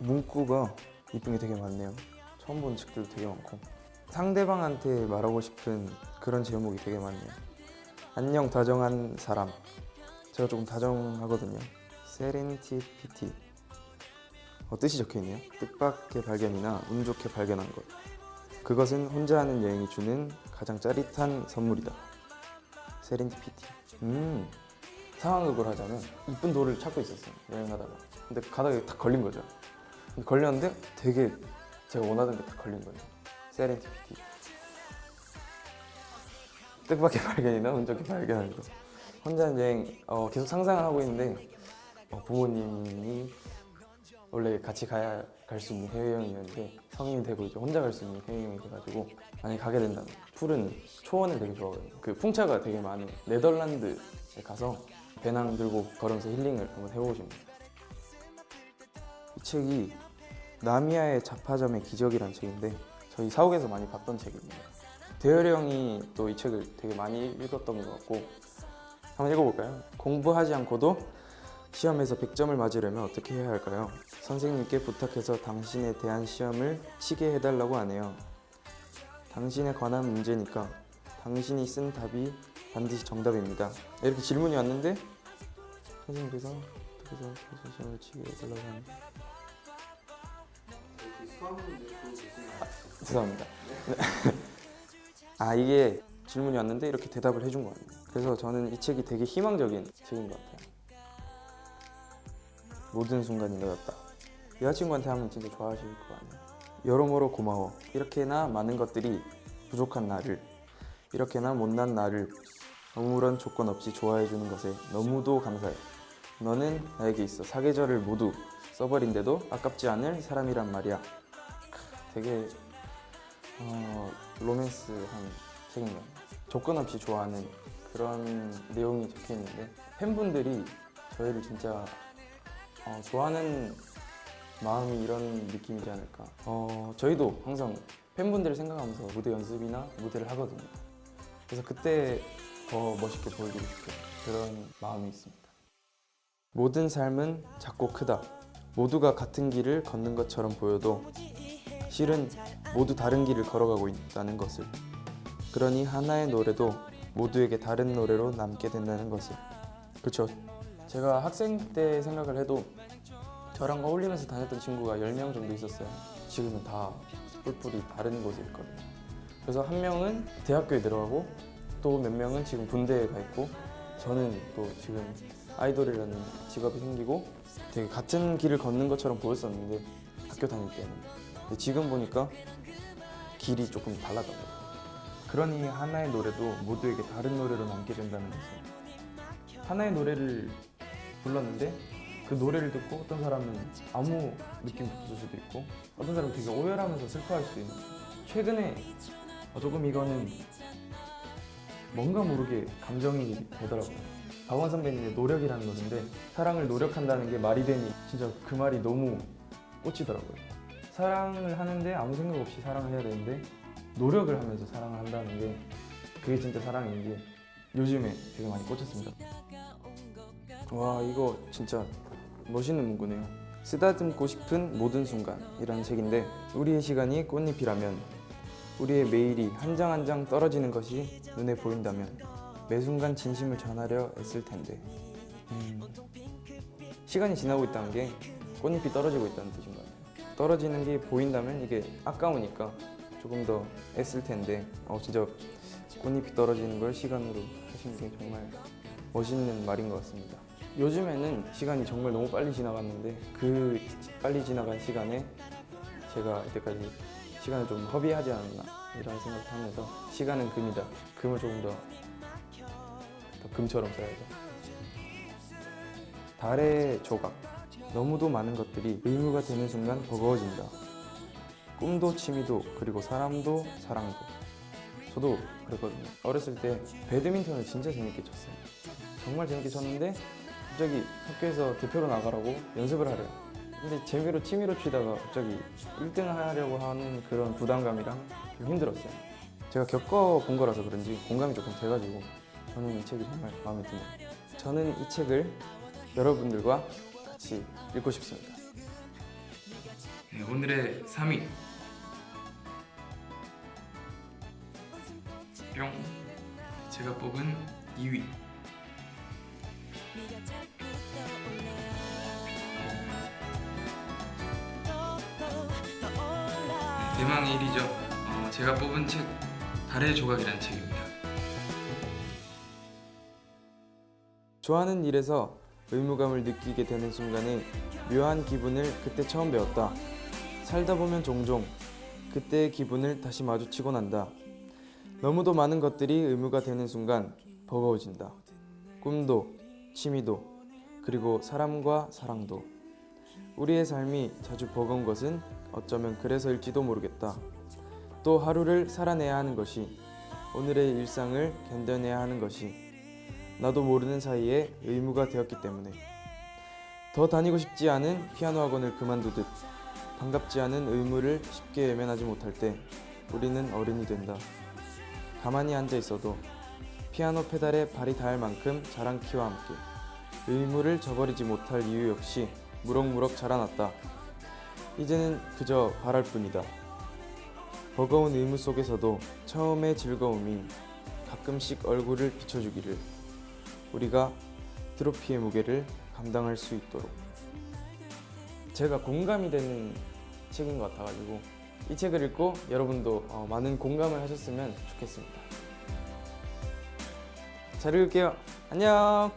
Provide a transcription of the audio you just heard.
문구가 이쁜 게 되게 많네요. 처음 본 책들도 되게 많고 상대방한테 말하고 싶은 그런 제목이 되게 많네요. 안녕 다정한 사람. 제가 조금 다정하거든요. 세렌티피티. 어, 뜻이 적혀 있네요. 뜻밖의 발견이나 운 좋게 발견한 것. 그것은 혼자 하는 여행이 주는 가장 짜릿한 선물이다. 세렌티피티. 음. 상황극을 하자면 이쁜 돌을 찾고 있었어요. 여행하다가. 근데 가다가 딱 걸린 거죠. 걸렸는데 되게 제가 원하던 게딱 걸린 거예요. 세렌티피티. 뜻밖의 발견이나 운 좋게 발견한 거. 혼자 여행 어, 계속 상상을 하고 있는데 어, 부모님이 원래 같이 가야 갈 수 있는 해외여행이었는데 성인이 되고 이제 혼자 갈 수 있는 해외여행이 돼가지고 만약에 가게 된다면 푸른 초원을 되게 좋아하거든요 그 풍차가 되게 많은 네덜란드에 가서 배낭 들고 걸으면서 힐링을 한번 해보고 싶습니다 이 책이 나미야의 잡화점의 기적이라는 책인데 저희 사옥에서 많이 봤던 책입니다 대열이 형이 또 이 책을 되게 많이 읽었던 것 같고 한번 읽어볼까요? 공부하지 않고도 시험에서 100점을 맞으려면 어떻게 해야 할까요? 선생님께 부탁해서 당신에 대한 시험을 치게 해달라고 하네요. 당신에 관한 문제니까 당신이 쓴 답이 반드시 정답입니다. 이렇게 질문이 왔는데 선생님께서 어떻게 해서 시험을 치게 해달라고 하네요. 아, 죄송합니다. 네. 아 이게 질문이 왔는데 이렇게 대답을 해준 거 같네요. 그래서 저는 이 책이 되게 희망적인 책인 것 같아요. 모든 순간이 너였다. 여자친구한테 하면 진짜 좋아하실 거 아니에요. 여러모로 고마워. 이렇게나 많은 것들이 부족한 나를, 이렇게나 못난 나를 아무런 조건 없이 좋아해 주는 것에 너무도 감사해. 너는 나에게 있어. 사계절을 모두 써버린데도 아깝지 않을 사람이란 말이야. 크, 되게 어, 로맨스한 책인 것 같아요. 조건 없이 좋아하는 그런 내용이 적혀 있는데 팬분들이 저희를 진짜 어, 좋아하는 마음이 이런 느낌이지 않을까. 어, 저희도 항상 팬분들을 생각하면서 무대 연습이나 무대를 하거든요. 그래서 그때 더 멋있게 보여주고 싶은 그런 마음이 있습니다. 모든 삶은 작고 크다. 모두가 같은 길을 걷는 것처럼 보여도 실은 모두 다른 길을 걸어가고 있다는 것을. 그러니 하나의 노래도 모두에게 다른 노래로 남게 된다는 것을. 그렇죠. 제가 학생 때 생각을 해도 저랑 어울리면서 다녔던 친구가 10명 정도 있었어요. 지금은 다 뿔뿔이 다른 곳에 있거든요. 그래서 한 명은 대학교에 들어가고 또 몇 명은 지금 군대에 가 있고 저는 또 지금 아이돌이라는 직업이 생기고 되게 같은 길을 걷는 것처럼 보였었는데 학교 다닐 때는 근데 지금 보니까 길이 조금 달라졌어요. 그러니 하나의 노래도 모두에게 다른 노래로 남게 된다는 것을 하나의 노래를 불렀는데 그 노래를 듣고 어떤 사람은 아무 느낌도 없을 수도 있고 어떤 사람은 되게 오열하면서 슬퍼할 수도 있는 최근에 어, 조금 이거는 뭔가 모르게 감정이 되더라고요. 박원 선배님의 노력이라는 것인데 사랑을 노력한다는 게 말이 되니 진짜 그 말이 너무 꽂히더라고요 사랑을 하는데 아무 생각 없이 사랑을 해야 되는데 노력을 하면서 사랑을 한다는 게 그게 진짜 사랑인지 요즘에 되게 많이 꽂혔습니다 와 이거 진짜 멋있는 문구네요. 쓰다듬고 싶은 모든 순간이라는 책인데 우리의 시간이 꽃잎이라면 우리의 매일이 한 장 한 장 떨어지는 것이 눈에 보인다면 매 순간 진심을 전하려 애쓸 텐데 음, 시간이 지나고 있다는 게 꽃잎이 떨어지고 있다는 뜻인 것 같아요. 떨어지는 게 보인다면 이게 아까우니까 조금 더 애쓸 텐데 어 진짜 꽃잎이 떨어지는 걸 시간으로 하신 게 정말 멋있는 말인 것 같습니다. 요즘에는 시간이 정말 너무 빨리 지나갔는데 그 빨리 지나간 시간에 제가 이때까지 시간을 좀 허비하지 않았나 이런 생각을 하면서 시간은 금이다. 금을 조금 더, 더 금처럼 써야죠. 달의 조각. 너무도 많은 것들이 의무가 되는 순간 버거워진다. 꿈도 취미도 그리고 사람도 사랑도. 저도 그랬거든요. 어렸을 때 배드민턴을 진짜 재밌게 쳤어요. 정말 재밌게 쳤는데 갑자기 학교에서 대표로 나가라고 연습을 하래요. 근데 재미로 취미로 치다가 갑자기 1등을 하려고 하는 그런 부담감이랑 좀 힘들었어요. 제가 겪어본 거라서 그런지 공감이 조금 돼가지고 저는 이 책이 정말 마음에 드네요. 저는 이 책을 여러분들과 같이 읽고 싶습니다. 네, 오늘의 3위. 뿅. 제가 뽑은 2위. 대망의 1위죠. 어, 제가 뽑은 책 달의 조각이라는 책입니다. 좋아하는 일에서 의무감을 느끼게 되는 순간에 묘한 기분을 그때 처음 배웠다. 살다 보면 종종 그때의 기분을 다시 마주치고 난다. 너무도 많은 것들이 의무가 되는 순간 버거워진다. 꿈도, 취미도, 그리고 사람과 사랑도. 우리의 삶이 자주 버거운 것은 어쩌면 그래서일지도 모르겠다. 또 하루를 살아내야 하는 것이, 오늘의 일상을 견뎌내야 하는 것이, 나도 모르는 사이에 의무가 되었기 때문에 더 다니고 싶지 않은 피아노 학원을 그만두듯 반갑지 않은 의무를 쉽게 외면하지 못할 때 우리는 어른이 된다. 가만히 앉아 있어도 피아노 페달에 발이 닿을 만큼 자란 키와 함께 의무를 저버리지 못할 이유 역시 무럭무럭 자라났다. 이제는 그저 바랄 뿐이다. 버거운 의무 속에서도 처음의 즐거움이 가끔씩 얼굴을 비춰주기를 우리가 트로피의 무게를 감당할 수 있도록 제가 공감이 되는 책인 것 같아가지고 이 책을 읽고 여러분도 어, 많은 공감을 하셨으면 좋겠습니다. 잘 읽을게요. 안녕.